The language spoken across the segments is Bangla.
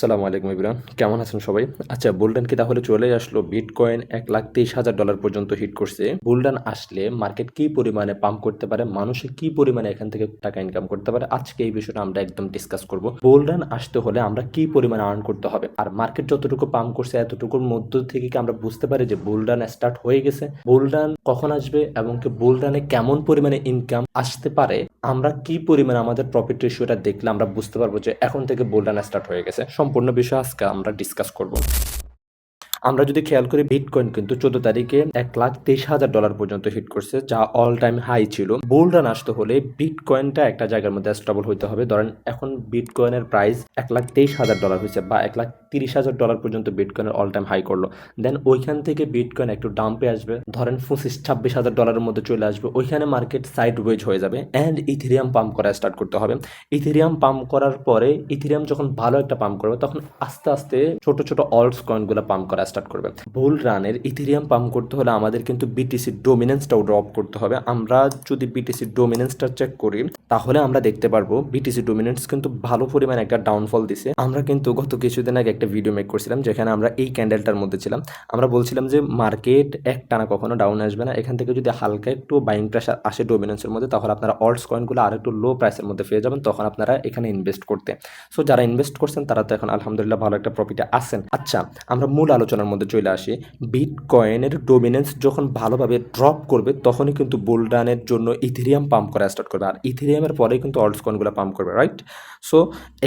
সালামু আলাইকুম ইবরান কেমন আছেন সবাই? আচ্ছা বুলডান কি তাহলে চলে আসলো? বিটকয়েন এক লাখ তেইশ হাজার ডলার পর্যন্ত হিট করছে। বুলডান আসলে মার্কেট কি পরিমাণে পাম্প করতে পারে? মানুষে কি পরিমাণে এখান থেকে টাকা ইনকাম করতে পারে? আজকে এই বিষয়টা আমরা একদম ডিসকাস করব। বুলডান আসতে হলে আমরা কি পরিমাণে আর্ন করতে হবে? আর মার্কেট যতটুকু পাম্প করছে, এতটুকুর মধ্য থেকে কি আমরা বুঝতে পারি যে বুলডান স্টার্ট হয়ে গেছে? বুলডান কখন আসবে এবং কি বুলডানে কেমন পরিমাণে ইনকাম আসতে পারে? আমরা কি পরিমাণে আমাদের প্রফিট রেশিওটা দেখলে আমরা বুঝতে পারব যে এখন থেকে বুলডান স্টার্ট হয়ে গেছে? সম্পূর্ণ বিষয় আজকে আমরা ডিসকাস করব। আমরা যদি খেয়াল করি বিটকয়েন কিন্তু চোদ্দ তারিখে এক লাখ তেইশ হাজার ডলার পর্যন্ত হিট করছে, যা অল টাইম হাই ছিল। বুল রান আসতে হলে বিটকয়েনটা একটা জায়গার মধ্যে স্টেবল হইতে হবে। ধরেন, এখন বিটকয়েনের প্রাইস এক লাখ তেইশ হাজার ডলার হয়েছে বা এক লাখ তিরিশ হাজার ডলার পর্যন্ত বিটকয়েনের অল টাইম হাই করল। দেন ওইখান থেকে বিটকয়েন একটু ডাম্পে আসবে। ধরেন, পঁচিশ, ছাব্বিশ হাজার ডলারের মধ্যে চলে আসবে। ওইখানে মার্কেট সাইড ওয়েজ হয়ে যাবে। অ্যান্ড ইথেরিয়াম পাম্প করা স্টার্ট করতে হবে। ইথেরিয়াম পাম্প করার পরে ইথেরিয়াম যখন ভালো একটা পাম্প করবে, তখন আস্তে আস্তে ছোট ছোট অল্টস কয়েনগুলো পাম্প করা স্টার্ট করবে। বুল রানের ইথেরিয়াম পাম্প করতে হলে আমাদের কিন্তু বিটিসি ডোমিনেন্সটাও ড্রপ করতে হবে। আমরা যদি বিটিসি ডোমিনেন্সটা চেক করি, তাহলে আমরা দেখতে পারব বিটিসি ডোমিনেন্স কিন্তু ভালো পরিমাণে একটা ডাউনফল দিছে। আমরা কিন্তু গত কিছুদিন আগে একটা ভিডিও মেক করছিলাম, যেখানে আমরা এই ক্যান্ডেলটার মধ্যে ছিলাম। আমরা বলছিলাম যে মার্কেট এক টানা কখনো ডাউন আসবে না। এখান থেকে যদি হালকা একটু বাইং প্রেশার আসে ডোমিনেন্সের মধ্যে, তাহলে আপনারা অল্টস কয়েনগুলো আর একটু লো প্রাইসের মধ্যে পেয়ে যাবেন, তখন আপনারা এখানে ইনভেস্ট করতে। সো যারা ইনভেস্ট করছেন, তারা তো এখন আলহামদুলিল্লাহ ভালো একটা প্রফিটে আসেন আচ্ছা আমরা মূল আলোচনার মধ্যে চলে আসি। বিটকয়েনের ডোমিনেন্স যখন ভালোভাবে ড্রপ করবে, তখনই কিন্তু বুলডানের জন্য ইথেরিয়াম পাম্প করা স্টার্ট করবে। আর ইথেরিয়ামের পরেই কিন্তু অল্টস কয়েনগুলো পাম্প করবে রাইট সো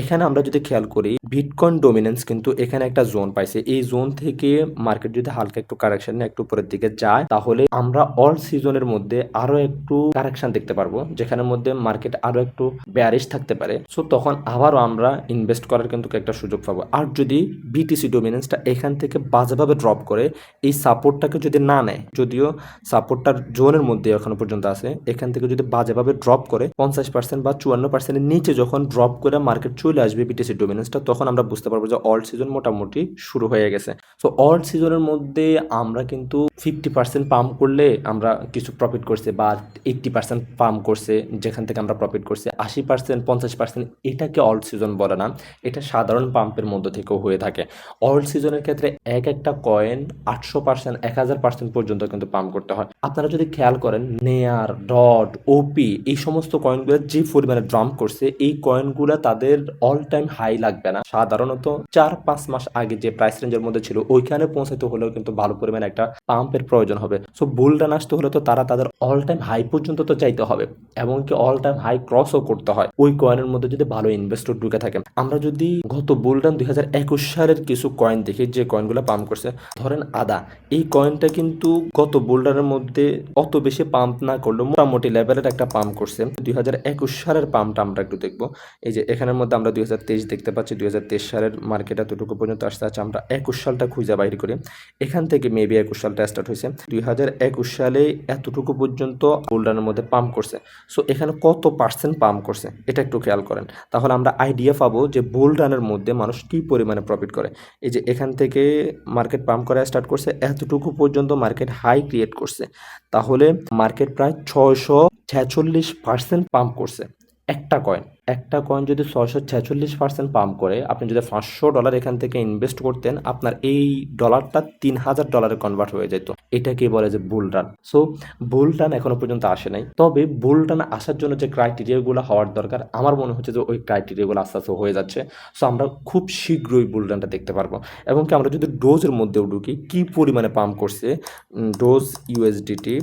এখানে আমরা যদি খেয়াল করি বিটকয়েন ডোমিনেন্স কিন্তু এখানে একটা জোন পাইছে। এই জোন থেকে মার্কেট যদি হালকা একটু কারেকশন একটু উপরের দিকে যায়, তাহলে আমরা অল সিজনের মধ্যে আরও একটু কারেকশন দেখতে পারব, যেখানের মধ্যে মার্কেট আরও একটু ব্যারিশ থাকতে পারে। সো তখন আবারও আমরা ইনভেস্ট করার কিন্তু একটা সুযোগ পাবো। আর যদি বিটিসি ডোমিনেন্সটা এখান থেকে বাজেভাবে ড্রপ করে, এই সাপোর্টটাকে যদি না নেয়, যদিও সাপোর্টটার জোনের মধ্যে এখনও পর্যন্ত আছে, এখান থেকে যদি বাজেভাবে ড্রপ করে, পঞ্চাশ পার্সেন্ট বা চুয়ান্ন পার্সেন্টের নিচে যখন ড্রপ করে মার্কেট চলে আসবে বিটিসি ডোমিনেন্সটা তখন আমরা বুঝতে পারব যে অল্ড সিজন মোটামুটি শুরু হয়ে গেছে। সো অল্ড সিজনের মধ্যে আমরা কিন্তু ফিফটি পার্সেন্ট পাম্প করলে আমরা কিছু প্রফিট করছে বা এইট্টি পার্সেন্ট পাম্প করছে, যেখান থেকে আমরা প্রফিট করছি। আশি পার্সেন্ট পঞ্চাশ পার্সেন্ট এটাকে অল্ড সিজন বলে না, এটা সাধারণ পাম্পের মধ্যে থেকেও হয়ে থাকে। অল্ড সিজনের ক্ষেত্রে এক একটা কয়েন আটশো পার্সেন্ট এক হাজার পার্সেন্ট পর্যন্ত কিন্তু পাম্প করতে হয়। আপনারা যদি খেয়াল করেন, নেয়ার, ডট ওপি এই সমস্ত কয়েনগুলো যে পরিমাণে ড্রাম্প করছে, এই কয়েনগুলো তাদের অল টাইম হাই লাগবে না। সাধারণত চার পাঁচ মাস আগে যে প্রাইস রেঞ্জের মধ্যে ছিল, ওইখানে পৌঁছাতে হলেও কিন্তু ভালো পরিমাণে একটা পাম্পের প্রয়োজন হবে। সো বুলডান আসতে হলে তো তারা তাদের অল টাইম হাই পর্যন্ত তো চাইতে হবে এবং কি অল টাইম হাই ক্রসও করতে হয়। ওই কয়েনের মধ্যে যদি ভালো ইনভেস্টর ঢুকে থাকে, আমরা যদি গত বুলডান দুই হাজার একুশ সালের কিছু কয়েন দেখি, যে কয়েনগুলো পাম্প করছে। ধরেন আদা, এই কয়েনটা কিন্তু গত বুলডানের মধ্যে অত বেশি পাম্প না করলেও মোটামুটি লেভেলের একটা পাম্প করছে। দুই হাজার একুশ সালের পাম্পটা আমরা একটু দেখব। এই যে এখানের মধ্যে আমরা দুই হাজার তেইশ দেখতে পাচ্ছি, দুই হাজার তেইশ সালের মার্কেট এতটুকু পর্যন্ত আসতে আছে। আমরা একুশ সালটা খুঁজে বাইর করি। এখান থেকে মেবি একুশ সালটা স্টার্ট হয়েছে। দুই হাজার একুশ সালে এতটুকু পর্যন্ত বুলডানের মধ্যে পাম্প করছে। সো এখানে কত পার্সেন্ট পাম্প করছে, এটা একটু খেয়াল করেন। তাহলে আমরা আইডিয়া পাবো যে বুল রানের মধ্যে মানুষ কী পরিমাণে প্রফিট করে। এই যে এখান থেকে মার্কেট পাম্প করা স্টার্ট করছে, এতটুকু পর্যন্ত মার্কেট হাই ক্রিয়েট করছে। তাহলে মার্কেট প্রায় ছয়শো ছেচল্লিশ পার্সেন্ট পাম্প করছে। একটা কয়েন একটা কয়েন যদি ছয়শো ছেচল্লিশ পার্সেন্ট পাম্প করে, আপনি যদি পাঁচশো ডলার এখান থেকে ইনভেস্ট করতেন, আপনার এই ডলারটা তিন হাজার ডলারে কনভার্ট হয়ে যেত। এটাকে বলে যে bull run so bull run এখনও পর্যন্ত আসে নাই। তবে বুল রান আসার জন্য যে ক্রাইটেরিয়াগুলো হওয়ার দরকার, আমার মনে হচ্ছে যে ওই ক্রাইটেরিয়াগুলো আস্তে আস্তে হয়ে যাচ্ছে। সো আমরা খুব শীঘ্রই বুল রানটা দেখতে পারব। এবং কি, আমরা যদি ডোজের মধ্যেও ঢুকি, কী পরিমাণে পাম্প করছে? ডোজ ইউএসডিটি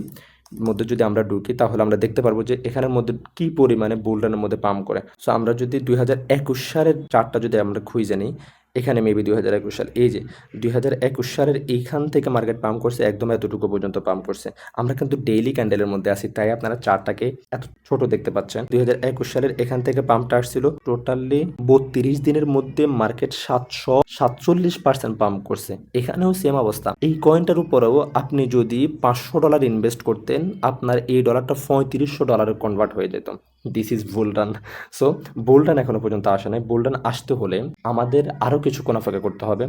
মধ্যে যদি আমরা ঢুকি, তাহলে আমরা দেখতে পারব যে এখানের মধ্যে কি পরিমাণে বুলডানের মধ্যে পাম্প করে। সো আমরা যদি দুই হাজার একুশ সালের চারটা যদি আমরা খুঁজে নিই এখানে মেবি দুই হাজার একুশ সাল। এই যে দুই হাজার একুশ সালের এইখান থেকে মার্কেট পাম্প করছে, একদম এতটুকু পর্যন্ত পাম্প করছে। আমরা কিন্তু ডেইলি ক্যান্ডেলের মধ্যে আছি, তাই আপনারা চারটাকে এত ছোট দেখতে পাচ্ছেন। দুই হাজার একুশ সালের এখান থেকে পাম্পটা আসছিল টোটালি বত্রিশ দিনের মধ্যে মার্কেট সাতশো সাতচল্লিশ পার্সেন্ট পাম্প করছে। এখানেও সেম অবস্থা। এই কয়েনটার উপরেও আপনি যদি পাঁচশো ডলার ইনভেস্ট করতেন, আপনার এই ডলারটা পঁয়ত্রিশশো ডলারে কনভার্ট হয়ে যেত। This is bull run so bull run এখনও পর্যন্ত আসে নাই। বুলডান আসতে হলে আমাদের আরও কিছু কোনাফাকা করতে হবে।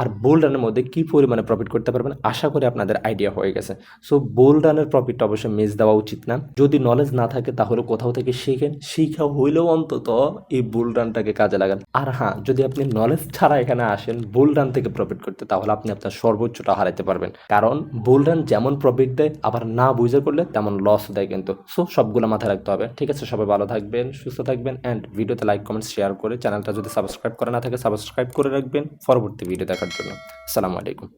আর বোল রানের মধ্যে কি পরিমাণে প্রফিট করতে পারবেন, আশা করি আপনাদের আইডিয়া হয়ে গেছে। সো বোল রানের প্রফিটটা অবশ্যই মিস দেওয়া উচিত না। যদি নলেজ না থাকে, তাহলে কোথাও থেকে শিখেন, শিখা হইলেও অন্তত এই বুল রানটাকে কাজে লাগান। আর হ্যাঁ যদি আপনি নলেজ ছাড়া এখানে আসেন বুল রান থেকে প্রফিট করতে, তাহলে আপনি আপনার সর্বোচ্চটা হারাইতে পারবেন। কারণ বুল রান যেমন প্রফিট দেয়, আবার না বুঝে করলে তেমন লস দেয় কিন্তু। সো সবগুলো মাথায় রাখতে হবে। ঠিক আছে, সবাই ভালো থাকবেন, সুস্থ থাকবেন অ্যান্ড ভিডিওতে লাইক কমেন্ট শেয়ার করে চ্যানেলটা যদি সাবস্ক্রাইব করা না থাকে সাবস্ক্রাইব করে রাখবেন। পরবর্তী ভিডিও দেখার জন্য। আসসালামু আলাইকুম।